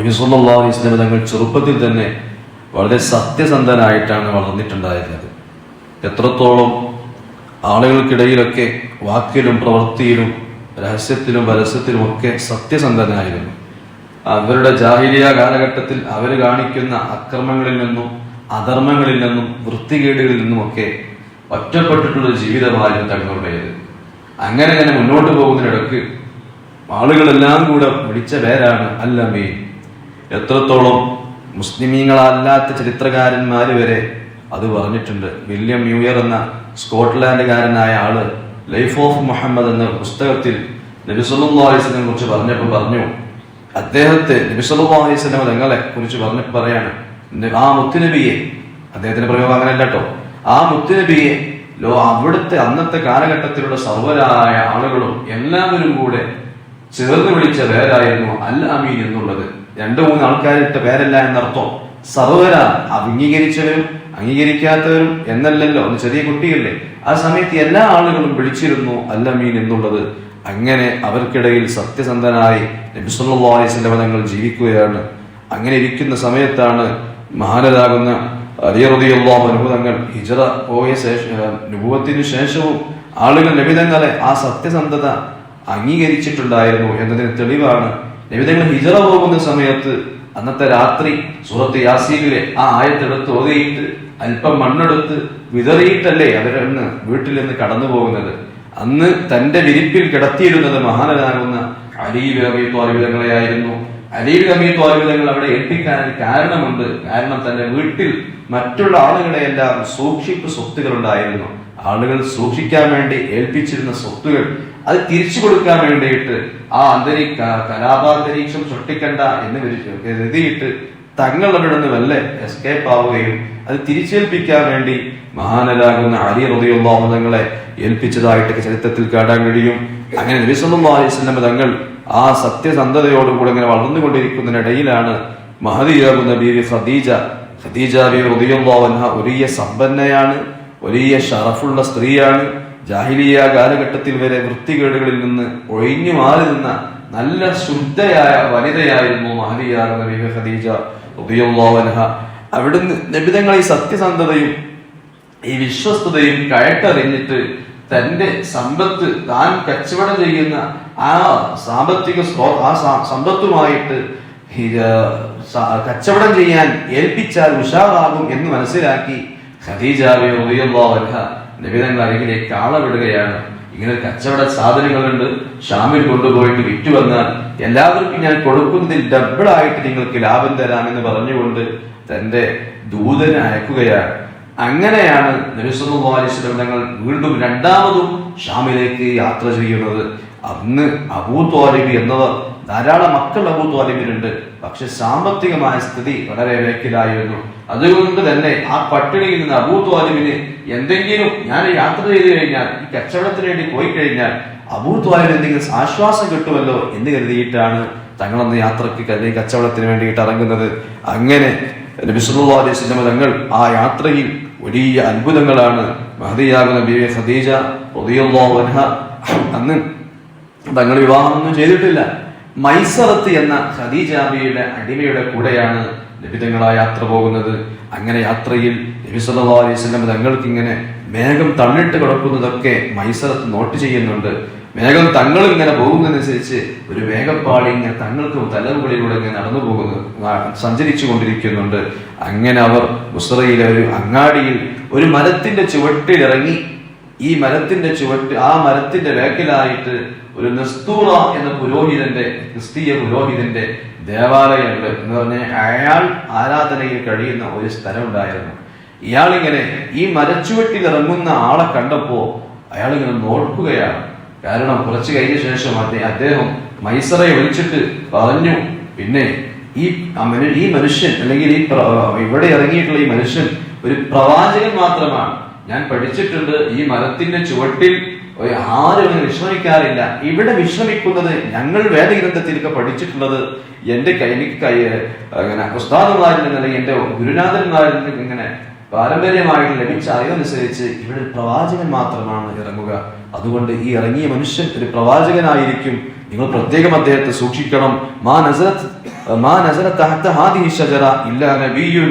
നബിസുല്ലാ വസല്ലം തങ്ങൾ ചെറുപ്പത്തിൽ തന്നെ വളരെ സത്യസന്ധനായിട്ടാണ് വളർന്നിട്ടുണ്ടായിരുന്നത്. എത്രത്തോളം ആളുകൾക്കിടയിലൊക്കെ വാക്കിലും പ്രവൃത്തിയിലും രഹസ്യത്തിലും പരസ്യത്തിലും ഒക്കെ സത്യസന്ധനായിരുന്നു. അവരുടെ ജാഹിലിയ കാലഘട്ടത്തിൽ അവർ കാണിക്കുന്ന അക്രമങ്ങളിൽ നിന്നും അധർമ്മങ്ങളിൽ നിന്നും വൃത്തികേടുകളിൽ നിന്നുമൊക്കെ ഒറ്റപ്പെട്ടിട്ടുള്ള ജീവിതമായിരുന്നു തങ്ങളുടേത് അങ്ങനെ തന്നെ മുന്നോട്ട് പോകുന്നതിനിടക്ക് ആളുകളെല്ലാം കൂടെ വിളിച്ച പേരാണ് അല്ലമീൻ. എത്രത്തോളം മുസ്ലിമീങ്ങളല്ലാത്ത ചരിത്രകാരന്മാർ വരെ അത് പറഞ്ഞിട്ടുണ്ട്. വില്യം മ്യൂയർ എന്ന സ്കോട്ട്ലാൻഡുകാരനായ ആൾ ലൈഫ് ഓഫ് മുഹമ്മദ് എന്ന പുസ്തകത്തിൽ നബിസുല്ലാസ്ലിനെ കുറിച്ച് പറഞ്ഞപ്പോൾ പറഞ്ഞു. അദ്ദേഹത്തെ നബിസുല്ലാസ്ലം തങ്ങളെ കുറിച്ച് പറഞ്ഞപ്പോൾ പറയാണ് ആ മുത്തുനബിയെ. അദ്ദേഹത്തിന്റെ പ്രയോഗം അങ്ങനെയല്ല കേട്ടോ ആ മുത്തുനബിയെ ലോ അവിടുത്തെ അന്നത്തെ കാലഘട്ടത്തിലുള്ള സർവരായ ആളുകളും എല്ലാവരും കൂടെ ചേർന്ന് വിളിച്ച പേരായിരുന്നു അൽ അമീൻ എന്നുള്ളത്. രണ്ടു മൂന്ന് ആൾക്കാരിട്ട പേരല്ല എന്നർത്ഥം. സർവര അംഗീകരിച്ചവരും അംഗീകരിക്കാത്തവരും എന്നല്ലല്ലോ. ഒന്ന് ചെറിയ കുട്ടിയല്ലേ. ആ സമയത്ത് എല്ലാ ആളുകളും വിളിച്ചിരുന്നു അല്ല മീൻ എന്നുള്ളത്. അങ്ങനെ അവർക്കിടയിൽ സത്യസന്ധനായി നബിസുല്ലാ അലൈഹി തങ്ങൾ ജീവിക്കുകയാണ്. അങ്ങനെ ഇരിക്കുന്ന സമയത്താണ് മഹാനരാകുന്ന അലിയറുദിയുള്ള തങ്ങൾ ഹിജറ പോയ ശേഷം അനുഭവത്തിനു ശേഷവും ആളുകൾ നബിതങ്ങളെ ആ സത്യസന്ധത അംഗീകരിച്ചിട്ടുണ്ടായിരുന്നു എന്നതിന് തെളിവാണ് നബിതങ്ങൾ ഹിജറ പോകുന്ന സമയത്ത് അന്നത്തെ രാത്രി സുഹൃത്ത് യാസീനിലെ ആ ആയത്തെടുത്ത് ഓതിയിട്ട് അല്പം മണ്ണെടുത്ത് വിതറിയിട്ടല്ലേ അവരന്ന് വീട്ടിൽ നിന്ന് കടന്നു പോകുന്നത്. അന്ന് തന്റെ വിരിപ്പിൽ കിടത്തിയിരുന്നത് മഹാനരാകുന്ന അലീബ് അബി ത്വാലിബിതങ്ങളെയായിരുന്നു അലീബ് അബി ത്വാലിബിതങ്ങൾ അവിടെ ഏൽപ്പിക്കാൻ കാരണമുണ്ട്. കാരണം തന്റെ വീട്ടിൽ മറ്റുള്ള ആളുകളെയെല്ലാം സൂക്ഷിപ്പ് സ്വത്തുകൾ ഉണ്ടായിരുന്നു ആളുകൾ സൂക്ഷിക്കാൻ വേണ്ടി ഏൽപ്പിച്ചിരുന്ന സ്വത്തുകൾ അത് തിരിച്ചു കൊടുക്കാൻ വേണ്ടിയിട്ട് ആ അന്തരീക്ഷ കലാപാന്തരീക്ഷം സൃഷ്ടിക്കണ്ട എന്ന് കരുതിയിട്ട് തങ്ങൾ അവിടെ നിന്ന് വല്ല എസ്കേപ്പ് ആവുകയും അത് തിരിച്ചേൽപ്പിക്കാൻ വേണ്ടി മഹാനരാകുന്ന അലി റതിയുള്ള തങ്ങളെ ഏൽപ്പിച്ചതായിട്ട് ചരിത്രത്തിൽ കാണാൻ കഴിയും. അങ്ങനെ നബിസല്ലാ അലൈവല്ലം തങ്ങൾ ആ സത്യസന്ധതയോടുകൂടെ ഇങ്ങനെ വളർന്നുകൊണ്ടിരിക്കുന്നതിനിടയിലാണ് മഹദിയാകുന്ന ബീവി ഖദീജ. ഖദീജ ബീവി റതിയുള്ള വലിയ സമ്പന്നയാണ് വലിയ ഷറഫുള്ള സ്ത്രീയാണ്. ജാഹിലിയ കാലഘട്ടത്തിൽ വരെ വൃത്തികേടുകളിൽ നിന്ന് ഒഴിഞ്ഞു മാറി നിന്ന നല്ല ശുദ്ധയായ വനിതയായിരുന്നു ബീവി ഖദീജ അവിടുന്ന് നബിതങ്ങൾ ഈ സത്യസന്ധതയും ഈ വിശ്വസ്തതയും കയട്ടറിഞ്ഞിട്ട് തന്റെ സമ്പത്ത് താൻ കച്ചവടം ചെയ്യുന്ന ആ സാമ്പത്തിക സ്രോ ആ സമ്പത്തുമായിട്ട് കച്ചവടം ചെയ്യാൻ ഏൽപ്പിച്ചാൽ ഉഷാറാകും എന്ന് മനസ്സിലാക്കി ഖദീജാബി നബിതങ്ങൾ അരികിലേക്ക് ആളവിടുകയാണ്. ഇങ്ങനെ കച്ചവട സാധനങ്ങളുണ്ട്. ഷാമിൽ കൊണ്ടുപോയിട്ട് വിറ്റു വന്നാൽ എല്ലാവർക്കും ഞാൻ കൊടുക്കുന്നതിൽ ഡബിൾ ആയിട്ട് നിങ്ങൾക്ക് ലാഭം തരാമെന്ന് പറഞ്ഞുകൊണ്ട് തന്റെ ദൂതനെ അയക്കുകയാണ്. അങ്ങനെയാണ് നബിസ്വല്ലാ അലൈഹി തങ്ങൾ വീണ്ടും രണ്ടാമതും ഷാമിലേക്ക് യാത്ര ചെയ്യുന്നത്. അന്ന് അബൂ ത്വാലിബി എന്നവർ ധാരാളം മക്കൾ അബൂ ത്വാലിബിനുണ്ട് പക്ഷെ സാമ്പത്തികമായ സ്ഥിതി വളരെ വേക്കിലായിരുന്നു അതുകൊണ്ട് തന്നെ ആ പട്ടിണിയിൽ നിന്ന് അബൂത്വാലിമിന് എന്തെങ്കിലും ഞാൻ യാത്ര ചെയ്തു കഴിഞ്ഞാൽ ഈ കച്ചവടത്തിന് വേണ്ടി പോയി കഴിഞ്ഞാൽ അബൂത്വാലിന് എന്തെങ്കിലും ആശ്വാസം കിട്ടുമല്ലോ എന്ന് കരുതിയിട്ടാണ് തങ്ങളന്ന് യാത്രയ്ക്ക് കരുതി കച്ചവടത്തിന് വേണ്ടിയിട്ട് ഇറങ്ങുന്നത്. അങ്ങനെ നബിസുല്ലാ അലൈഹി തങ്ങൾ ആ യാത്രയിൽ വലിയ അത്ഭുതങ്ങളാണ്. മഹദിയാകുന്ന ബീവി ഖദീജ അൻഹ അന്ന് തങ്ങൾ വിവാഹമൊന്നും ചെയ്തിട്ടില്ല. മൈസറത്ത് എന്ന ഖദീജാബിയുടെ അടിമയുടെ കൂടെയാണ് നബിതങ്ങൾ യാത്ര പോകുന്നത്. അങ്ങനെ യാത്രയിൽ നബി സല്ലല്ലാഹു അലൈഹി വസല്ലം തങ്ങൾക്ക് ഇങ്ങനെ മേഘം തണ്ണിട്ട് കിടക്കുന്നതൊക്കെ മൈസറത്ത് നോട്ട് ചെയ്യുന്നുണ്ട്. മേഘം തങ്ങൾ ഇങ്ങനെ പോകുന്നതനുസരിച്ച് ഒരു വേഗപ്പാടി ഇങ്ങനെ തങ്ങൾക്ക് തലമുകളിലൂടെ ഇങ്ങനെ നടന്നു പോകുന്നു സഞ്ചരിച്ചു കൊണ്ടിരിക്കുന്നുണ്ട്. അങ്ങനെ അവർ മുസ്രയിലെ ഒരു അങ്ങാടിയിൽ ഒരു മരത്തിന്റെ ചുവട്ടിലിറങ്ങി ഈ മരത്തിന്റെ ചുവട്ട് ആ മരത്തിന്റെ വേക്കിലായിട്ട് ഒരു നസ്തൂറ എന്ന പുരോഹിതന്റെ ക്രിസ്തീയ പുരോഹിതന്റെ ദേവാലയങ്ങൾ എന്ന് പറഞ്ഞാൽ അയാൾ ആരാധനയിൽ കഴിയുന്ന ഒരു സ്ഥലം ഉണ്ടായിരുന്നു ഇയാളിങ്ങനെ ഈ മരച്ചുവട്ടിൽ ഇറങ്ങുന്ന ആളെ കണ്ടപ്പോ അയാളിങ്ങനെ നോക്കുകയാണ്. കാരണം കുറച്ച് കഴിഞ്ഞ ശേഷം അദ്ദേഹം മൈസറയെ വിളിച്ചിട്ട് പറഞ്ഞു പിന്നെ ഈ ഈ മനുഷ്യൻ അല്ലെങ്കിൽ ഈ ഇവിടെ ഇറങ്ങിയിട്ടുള്ള ഈ മനുഷ്യൻ ഒരു പ്രവാചകൻ മാത്രമാണ്. ഞാൻ പഠിച്ചിട്ടുണ്ട് ഈ മരത്തിന്റെ ചുവട്ടിൽ ആരും വിശ്രമിക്കാറില്ല. ഇവിടെ വിശ്രമിക്കുന്നത് ഞങ്ങൾ വേദഗ്രന്ഥത്തിലൊക്കെ പഠിച്ചിട്ടുള്ളത് എന്റെ കൈനിക്ക് കൈ അങ്ങനെ ഉസ്താദന്മാരിൽ അല്ലെങ്കിൽ എന്റെ ഗുരുനാഥന്മാരിൽ നിന്ന് ഇങ്ങനെ പാരമ്പര്യമായിട്ട് ലഭിച്ച അറിവനുസരിച്ച് ഇവിടെ പ്രവാചകൻ മാത്രമാണ് ഇറങ്ങുക. അതുകൊണ്ട് ഈ ഇറങ്ങിയ മനുഷ്യൻ ഒരു പ്രവാചകനായിരിക്കും. നിങ്ങൾ പ്രത്യേകം അദ്ദേഹത്തെ സൂക്ഷിക്കണം. മാ നസറത്ത് മാ നസരത്ത് ഹാദി ഷജറ ഇല്ല നബിയുൻ.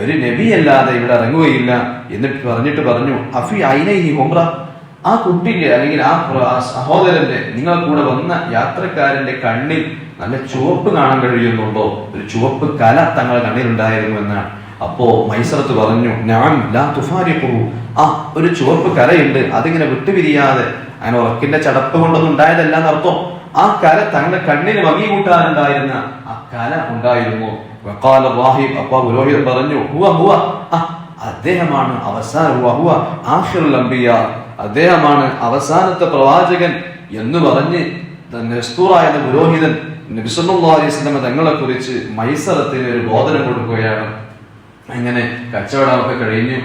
ഒരു നബിയല്ലാതെ ഇവിടെ ഇറങ്ങുകയില്ല. എന്നിട്ട് പറഞ്ഞിട്ട് പറഞ്ഞു അഫി ഐനൈഹി ഹുംറ ആ കുട്ടിന്റെ അല്ലെങ്കിൽ ആ സഹോദരന്റെ നിങ്ങൾ കൂടെ വന്ന യാത്രക്കാരന്റെ കണ്ണിൽ നല്ല ചുവപ്പ് കാണാൻ കഴിയുന്നുണ്ടോ? ഒരു ചുവപ്പ് കല തങ്ങളുടെ കണ്ണിലുണ്ടായിരുന്നു എന്നാണ്. അപ്പോ മൈസറത്ത് പറഞ്ഞു ഞാൻ ലാ തുഫാരിഖു. ആ ഒരു ചുവപ്പ് കലയുണ്ട്. അതിങ്ങനെ വിട്ടുപിരിയാതെ അങ്ങനെ ഉറക്കിന്റെ ചടപ്പ് കൊണ്ടൊന്നും ഉണ്ടായതല്ല എന്നർത്ഥം. ആ കല തങ്ങളുടെ കണ്ണിന് ഭംഗി കൂട്ടാനുണ്ടായിരുന്ന ആ കല ഉണ്ടായിരുന്നു? വഖാല റാഹിബ് അപ്പ പുരോഹിതൻ പറഞ്ഞു ഹുവ ഹുവ. അദ്ദേഹമാണ് അവസാന ഹുവ ഹുവ. അംബിയ. അദ്ദേഹമാണ് അവസാനത്തെ പ്രവാചകൻ എന്ന് പറഞ്ഞ് നെസ്തൂറായ പുരോഹിതൻ നബിസ്വല്ലാസ്ലമ തങ്ങളെ കുറിച്ച് മൈസറത്തിന് ഒരു ബോധനം കൊടുക്കുകയാണ്. അങ്ങനെ കച്ചവടമൊക്കെ കഴിഞ്ഞു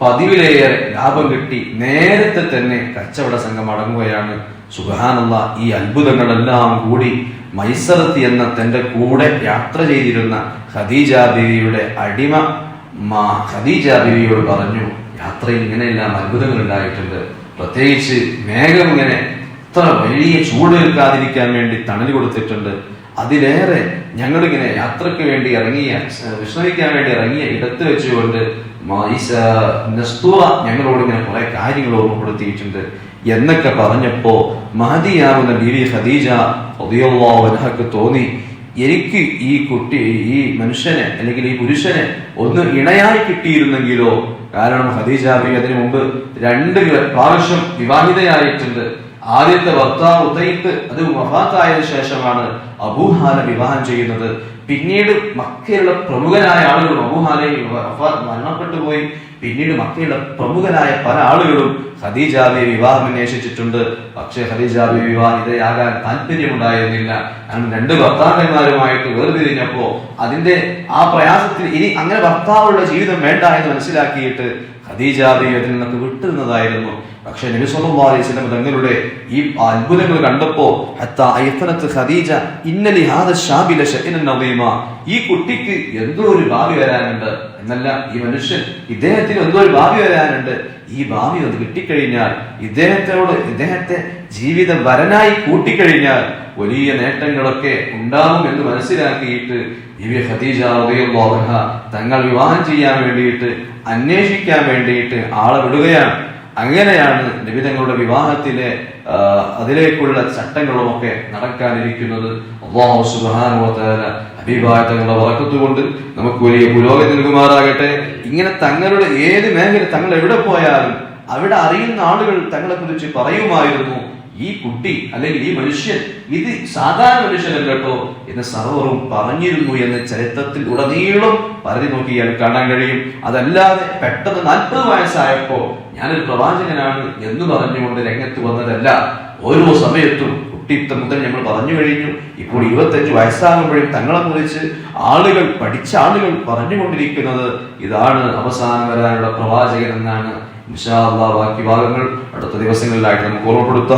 പതിവിലേറെ ലാഭം കിട്ടി നേരത്തെ തന്നെ കച്ചവട സംഘം അടങ്ങുകയാണ്. സുഖാനുള്ള ഈ അത്ഭുതങ്ങളെല്ലാം കൂടി മൈസറത്ത് എന്ന തന്റെ കൂടെ യാത്ര ചെയ്തിരുന്ന ഖദീജ ബീവിയുടെ അടിമ മാ ഖദീജ ബീവിയോട് പറഞ്ഞു. യാത്രയിൽ ഇങ്ങനെയെല്ലാം അത്ഭുതങ്ങൾ ഉണ്ടായിട്ടുണ്ട്. പ്രത്യേകിച്ച് മേഘം ഇങ്ങനെ ഇത്ര വലിയ ചൂട് നിൽക്കാതിരിക്കാൻ വേണ്ടി തണൽ കൊടുത്തിട്ടുണ്ട്. അതിലേറെ ഞങ്ങളിങ്ങനെ യാത്രയ്ക്ക് വേണ്ടി ഇറങ്ങിയ വിശ്രമിക്കാൻ വേണ്ടി ഇറങ്ങിയ ഇടത്ത് വെച്ചുകൊണ്ട് ഞങ്ങളോട് ഇങ്ങനെ കുറെ കാര്യങ്ങൾ ഓർമ്മപ്പെടുത്തിയിട്ടുണ്ട്. എന്നൊക്കെ പറഞ്ഞപ്പോ മഹതിയാവുന്ന ബീവി ഖദീജ ഒതിയൊക്കെ തോന്നി എനിക്ക് ഈ കുട്ടി ഈ മനുഷ്യനെ അല്ലെങ്കിൽ ഈ പുരുഷനെ ഒന്ന് ഇണയായി കിട്ടിയിരുന്നെങ്കിലോ കാരണം ഖദീജ ബി അതിനു മുമ്പ് രണ്ട് പ്രാവശ്യം വിവാഹിതയായിട്ടുണ്ട്. ആദ്യത്തെ ഭർത്താവ് ഉദയിത്ത് അത് വഫാത്തായതിനു ശേഷമാണ് അബൂഹാല വിവാഹം ചെയ്യുന്നത്. പിന്നീട് മക്കയിലുള്ള പ്രമുഖരായ ആളുകൾ അബൂഹാലയിൽ മരണപ്പെട്ടു പോയി പിന്നീട് മക്കയുടെ പ്രമുഖരായ പല ആളുകളും ഖദീജാബിയെ വിവാഹം അന്വേഷിച്ചിട്ടുണ്ട്. പക്ഷേ ഖദീജാബി വിവാഹിതയാകാൻ താല്പര്യമുണ്ടായിരുന്നില്ല. കാരണം രണ്ട് ഭർത്താക്കന്മാരുമായിട്ട് വേർതിരിഞ്ഞപ്പോ അതിന്റെ ആ പ്രയാസത്തിൽ ഇനി അങ്ങനെ ഭർത്താവുള്ള ജീവിതം വേണ്ട എന്ന് മനസ്സിലാക്കിയിട്ട് ഖദീജാബി അതിൽ നിന്നൊക്കെ വിട്ടിരുന്നതായിരുന്നു. പക്ഷേ നബി അലൈഹി തങ്ങളുടെ ഈ അത്ഭുതങ്ങൾ കണ്ടപ്പോ ഹത്താ അയ്ഫനത്ത് ഖദീജ ഹാദ ഷാബില ഈ കുട്ടിക്ക് എന്തോ ഒരു ഭാവി വരാനുണ്ട്. എന്നല്ല ഈ മനുഷ്യൻ ഇദ്ദേഹത്തിന് എന്തോ ഒരു ഭാവി വരാനുണ്ട്. ഈ ഭാവി ഒന്ന് കിട്ടിക്കഴിഞ്ഞാൽ ഇദ്ദേഹത്തോട് ഇദ്ദേഹത്തെ ജീവിതം വരനായി കൂട്ടിക്കഴിഞ്ഞാൽ വലിയ നേട്ടങ്ങളൊക്കെ ഉണ്ടാകും എന്ന് മനസ്സിലാക്കിയിട്ട് ദിവ്യ ഖദീജ റളിയല്ലാഹു തങ്ങൾ വിവാഹം ചെയ്യാൻ വേണ്ടിയിട്ട് അന്വേഷിക്കാൻ വേണ്ടിയിട്ട് ആളെ വിടുകയാണ്. അങ്ങനെയാണ് നിബിതങ്ങളുടെ വിവാഹത്തിലെ അതിലേക്കുള്ള ചട്ടങ്ങളുമൊക്കെ നടക്കാനിരിക്കുന്നത്. അള്ളാഹു സുബ്ഹാനഹു തങ്ങളുടെ വറക്കത്തുകൊണ്ട് നമുക്ക് വലിയ പുരോഗതി നൽകുമാറാകട്ടെ. ഇങ്ങനെ തങ്ങളുടെ ഏത് മേഖല തങ്ങൾ എവിടെ പോയാലും അവിടെ അറിയുന്ന ആളുകൾ തങ്ങളെ കുറിച്ച് പറയുമായിരുന്നു ഈ കുട്ടി അല്ലെങ്കിൽ ഈ മനുഷ്യൻ ഇത് സാധാരണ മനുഷ്യനല്ല കേട്ടോ എന്ന് സർവറും പറഞ്ഞിരുന്നു എന്ന് ചരിത്രത്തിൽ ഉടനീളം പരതി നോക്കിയാൽ കാണാൻ കഴിയും. അതല്ലാതെ പെട്ടെന്ന് നാൽപ്പത് വയസ്സായപ്പോ ഞാനൊരു പ്രവാചകനാണ് എന്ന് പറഞ്ഞുകൊണ്ട് രംഗത്ത് വന്നതല്ല. ഓരോ സമയത്തും കുട്ടിത്തം മുതൽ നമ്മൾ പറഞ്ഞു കഴിഞ്ഞു. ഇപ്പോൾ ഇരുപത്തഞ്ച് വയസ്സാകുമ്പോഴും തങ്ങളെ കുറിച്ച് ആളുകൾ പഠിച്ച ആളുകൾ പറഞ്ഞുകൊണ്ടിരിക്കുന്നത് ഇതാണ് അവസാനം വരാനുള്ള പ്രവാചകൻ എന്നാണ്. ബാക്കി ഭാഗങ്ങൾ അടുത്ത ദിവസങ്ങളിലായിട്ട് നമുക്ക് ഓർമ്മപ്പെടുത്താം.